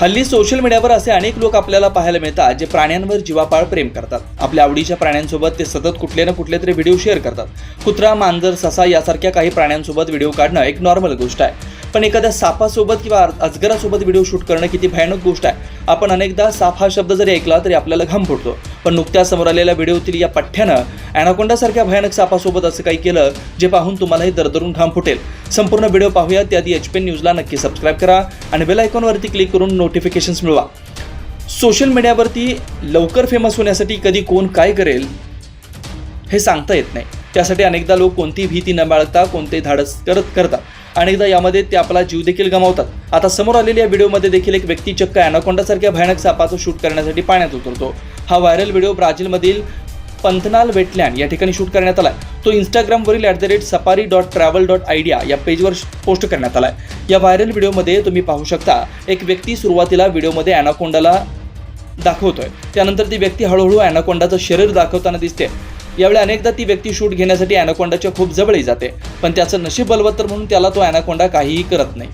हल्ली सोशल मीडियावर असे अनेक लोक आपल्याला पाहायला मिळतात जे प्राण्यांवर जीवापाळ प्रेम करतात. आपल्या आवडीच्या प्राण्यांसोबत ते सतत कुठले ना कुठले तरी व्हिडिओ शेअर करतात. कुत्रा मांजर ससा यासारख्या काही प्राण्यांसोबत व्हिडिओ काढणं एक नॉर्मल गोष्ट आहे. पण एखाद्या सापासोबत किंवा अजगरासोबत व्हिडिओ शूट करणं किती भयानक गोष्ट आहे. आपण अनेकदा साप हा शब्द जरी ऐकला तरी आपल्याला घाम फुटतो. पण नुकत्याच समोर आलेल्या व्हिडिओतील या पठ्ठ्यानं अॅनाकोंडासारख्या भयानक सापासोबत असं काही केलं जे पाहून तुम्हालाही दरदरून घाम फुटेल. संपूर्ण व्हिडिओ पाहूया त्याआधी एच पी न्यूजला नक्की सबस्क्राईब करा आणि बेल आयकॉनवरती क्लिक करून नोटिफिकेशन्स मिळवा. सोशल मीडियावरती लवकर फेमस होण्यासाठी कधी कोण काय करेल हे सांगता येत नाही. त्यासाठी अनेकदा लोक कोणतीही भीती न बाळगता कोणतेही धाडस करत करतात. अनेकदा यामध्ये ते आपला जीव देखील गमावतात. आता समोर आलेल्या या व्हिडिओमध्ये देखील एक व्यक्ती चक्क अॅनाकोंडासारख्या भयानक सापाचं शूट करण्यासाठी पाण्यात उतरतो. हा व्हायरल व्हिडिओ ब्राझीलमधील पंथनाल वेटलँड या ठिकाणी शूट करण्यात आला आहे तो इंस्टाग्रामवरील at the rate safari dot travel dot idea या पेजवर पोस्ट करण्यात आला आहे या व्हायरल व्हिडिओमध्ये तुम्ही पाहू शकता एक व्यक्ती सुरुवातीला व्हिडिओमध्ये अॅनाकोंडाला दाखवतोय. त्यानंतर ती व्यक्ती हळूहळू अॅनाकोंडाचं शरीर दाखवताना दिसते. यावेळी अनेकदा ती व्यक्ती शूट घेण्यासाठी अॅनाकोंडाच्या खूप जवळही जाते. पण त्याचं नशीब बलवत्तर म्हणून त्याला तो अॅनाकोंडा काहीही करत नाही.